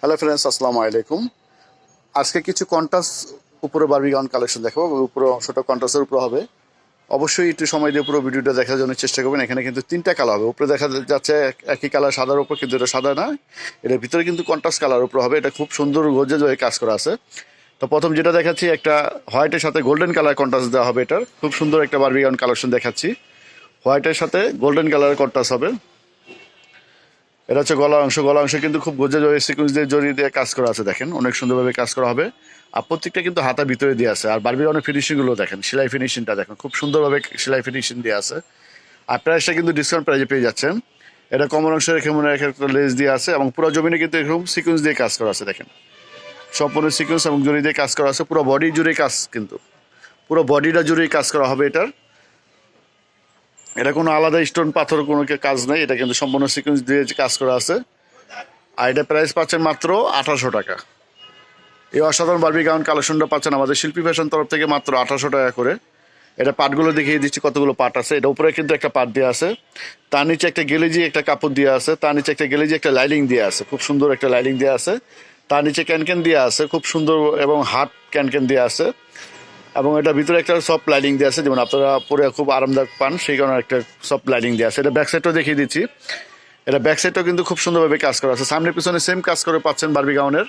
Hello friends আসসালামু আলাইকুম আজকে কিছু কন্টাস উপরে বারবি গাউন কালেকশন দেখাবো, উপরে অংশটা কন্টাসের উপরে হবে। অবশ্যই একটু সময় দিয়ে পুরো ভিডিওটা দেখার জন্য চেষ্টা করবেন। এখানে কিন্তু তিনটা কালার হবে। উপরে দেখা যাচ্ছে এক- একই কালার সাদার উপর, কিন্তু এটা সাদা না এটার ভিতরে কিন্তু কন্টাস কালার উপরে হবে। এটা খুব সুন্দর গজেজ হয়ে কাজ করা আছে। তো প্রথম যেটা দেখাচ্ছি, একটা হোয়াইটের সাথে গোল্ডেন কালার কন্টাস দেওয়া হবে এটার। খুব সুন্দর একটা বারবি গাউন কালেকশন দেখাচ্ছি। হোয়াইটের সাথে গোল্ডেন কালারের কন্টাস হবে। এটা হচ্ছে গলার অংশ। গলা অংশ কিন্তু খুব গোজে জড়িয়ে সিকুয়েন্স দিয়ে জড়িয়ে দিয়ে কাজ করা আছে, দেখেন। অনেক সুন্দরভাবে কাজ করা হবে। আর প্রত্যেকটা কিন্তু হাতা ভিতরে দিয়ে আছে। আর বারবির অনেক ফিনিশিংগুলো দেখেন। সেলাই ফিনিশিংটা দেখেন। খুব সুন্দরভাবে সেলাই ফিনিশিং দিয়ে আছে। আর প্রাইসটা কিন্তু ডিসকাউন্ট প্রাইজে পেয়ে যাচ্ছেন। এটা কমন অংশ রেখে মনে রেখে একটা লেস দিয়ে আছে এবং পুরো জমিনে কিন্তু এরকম সিকুয়েন্স দিয়ে কাজ করা আছে, দেখেন। সম্পূর্ণ সিকুয়েন্স এবং জড়ি দিয়ে কাজ করা আছে। পুরো বডি জুড়ে কাজ কিন্তু। পুরো বডিটা জুড়েই কাজ করা হবে এটার। এটা কোনো আলাদা স্টোন, পাথর কোনো কাজ নেই। এটা কিন্তু সম্পূর্ণ সিকুয়েন্স দিয়ে কাজ করা আছে। আর এটা প্রাইস পাচ্ছেন মাত্র আঠারোশো টাকা। এই অসাধারণ বারবি গাউন কালেকশনটা পাচ্ছেন আমাদের শিল্পী ফ্যাশন তরফ থেকে মাত্র আঠারোশো টাকা করে। এটা পাটগুলো দেখিয়ে দিচ্ছি কতগুলো পাট আছে। এটা উপরে কিন্তু একটা পাট দেওয়া আছে। তার নিচে একটা গেলেজি একটা কাপড় দেওয়া আছে। তার নিচে একটা গেলেজি একটা লাইলিং দেওয়া আছে। খুব সুন্দর একটা লাইলিং দেওয়া আছে। তার নিচে ক্যানক্যান দেওয়া আছে। খুব সুন্দর এবং হাট ক্যানক্যান দেওয়া আছে। এবং এটা ভিতরে একটা সফট লাইটিং দেওয়া আছে, যেমন আপনারা পরে খুব আরামদায়ক পান, সেই কারণে একটা সফট লাইটিং দেওয়া আছে। এটা ব্যাক সাইডটাও দেখিয়ে দিচ্ছি। এটা ব্যাক সাইডটাও কিন্তু খুব সুন্দরভাবে কাজ করা আছে। সামনে পিছনে সেম কাজ করে পাচ্ছেন বারবি গাউনের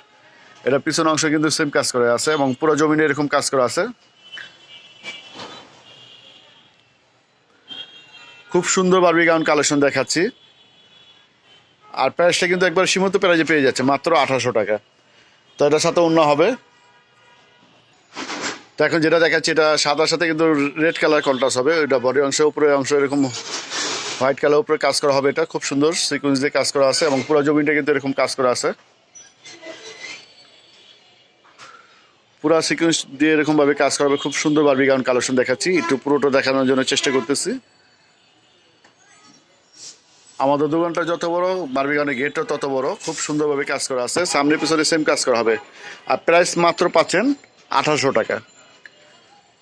এটা পিছনে অংশ কিন্তু সেম কাজ করে আছে এবং পুরো জমিনে এরকম কাজ করা আছে। খুব সুন্দর বারবি গাউন কালেকশন দেখাচ্ছি। আর প্রাইসটা কিন্তু একবার সীমিত প্রাইজে পেয়ে যাচ্ছে, মাত্র আঠারোশো টাকা। তো এটার সাথে অন্য হবে। তো এখন যেটা দেখাচ্ছি, এটা সাদার সাথে কিন্তু রেড কালার কন্ট্রাস্ট হবে ওইটা বডি অংশ উপরে অংশ এরকম হোয়াইট কালার উপরে কাজ করা হবে এটা, খুব সুন্দর সিকুয়েন্স দিয়ে কাজ করা আছে এবং পুরো জমিনটা কিন্তু এরকম কাজ করা আছে। পুরো সিকুয়েন্স দিয়ে এরকম ভাবে কাজ করা হবে, খুব সুন্দর বারবি গাউন কালেকশন দেখাচ্ছি, একটু পুরোটা দেখানোর জন্য চেষ্টা করতেছি। আমাদের দোকানটা যত বড় বারবি গাউনের গেটটা তত বড়, খুব সুন্দরভাবে কাজ করা আছে, সামনে পিছনে সেম কাজ করা হবে। আর প্রাইস মাত্র পাচ্ছেন আঠারোশো টাকা।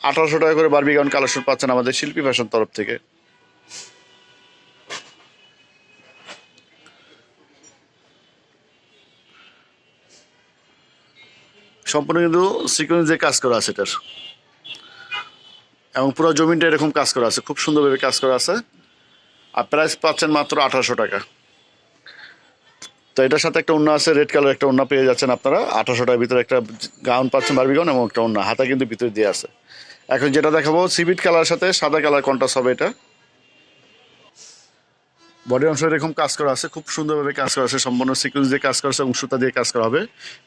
আঠারোশো টাকা করে বারবি গাউন কালেকশন পাচ্ছেন আমাদের শিল্পী ফ্যাশন তরফ থেকে। সম্পূর্ণ কিন্তু সিকোয়েন্স দিয়ে কাজ করা আছে এটার। এবং পুরো জমিনটা এরকম কাজ করা আছে, খুব সুন্দরভাবে কাজ করা আছে। আর প্রাইস পাচ্ছেন মাত্র আঠারোশো টাকা। তো এটার সাথে একটা ওন্না আছে রেড কালার একটা ওন্না পেয়ে যাচ্ছেন আপনারা। আঠারোশো টাকার ভিতরে একটা গাউন পাচ্ছেন বারবি গাউন এবং একটা ওন্না হাতা কিন্তু ভিতরে দিয়ে আছে। এখন যেটা দেখাবো সিভিট কালার সাথে সাদা কালার কন্ট্রাস্ট হবে এটা। বডি অংশ এরকম কাজ করা আছে, খুব সুন্দরভাবে কাজ করা আছে, সম্পূর্ণ সিকুয়েন্স দিয়ে কাজ করা আছে এবং সুতা দিয়ে কাজ করা হবে।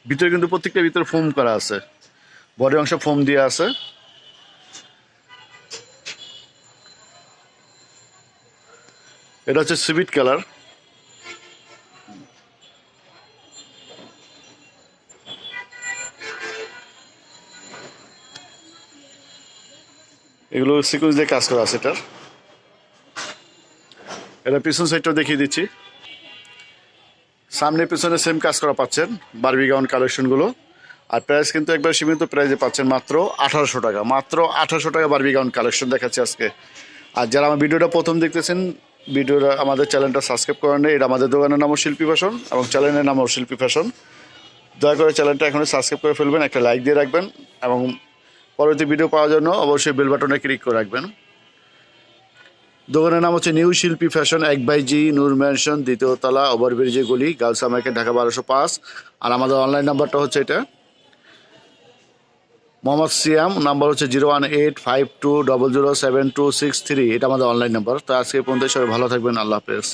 ভিতরে কিন্তু প্রত্যেকটা ভিতরে ফোম করা আছে। বডি অংশ ফোম দিয়ে আছে। এটা হচ্ছে সিভিট কালার এগুলো সিকুয়েন্স দিয়ে কাজ করা আছে এটার। এটা পিছন সাইডটাও দেখিয়ে দিচ্ছি। সামনে পিছনে সেম কাজ করা পাচ্ছেন বারবি গাউন কালেকশনগুলো আর প্রাইস কিন্তু একবার সীমিত প্রাইজে পাচ্ছেন মাত্র আঠারোশো টাকা। মাত্র আঠারোশো টাকা বারবি গাউন কালেকশন দেখাচ্ছি আজকে। আর যারা আমার ভিডিওটা প্রথম দেখতেছেন, ভিডিওটা আমাদের চ্যানেলটা সাবস্ক্রাইব করেন নেই, এটা আমাদের দোকানের নামও শিল্পী ফ্যাশন এবং চ্যানেলের নামও শিল্পী ফ্যাশন দয়া করে চ্যানেলটা এখনই সাবস্ক্রাইব করে ফেলবেন, একটা লাইক দিয়ে রাখবেন এবং পরবর্তী ভিডিও পাওয়ার জন্য অবশ্যই বেল বাটনে ক্লিক করে রাখবেন। দোকানের নাম হচ্ছে নিউ শিল্পী ফ্যাশন এক বাই জি, নূর ম্যানশন দ্বিতীয় তলা ওভারব্রিজে গলি গার্লস মার্কেট ঢাকা বারোশো পাঁচ। আর আমাদের অনলাইন নাম্বারটা হচ্ছে এটা। মোহাম্মদ সিয়াম নাম্বার হচ্ছে zero one eight five two double zero seven two six three এটা আমাদের অনলাইন নাম্বার তো আজকে পর্যন্ত সবাই ভালো থাকবেন, আল্লাহ হাফেজ।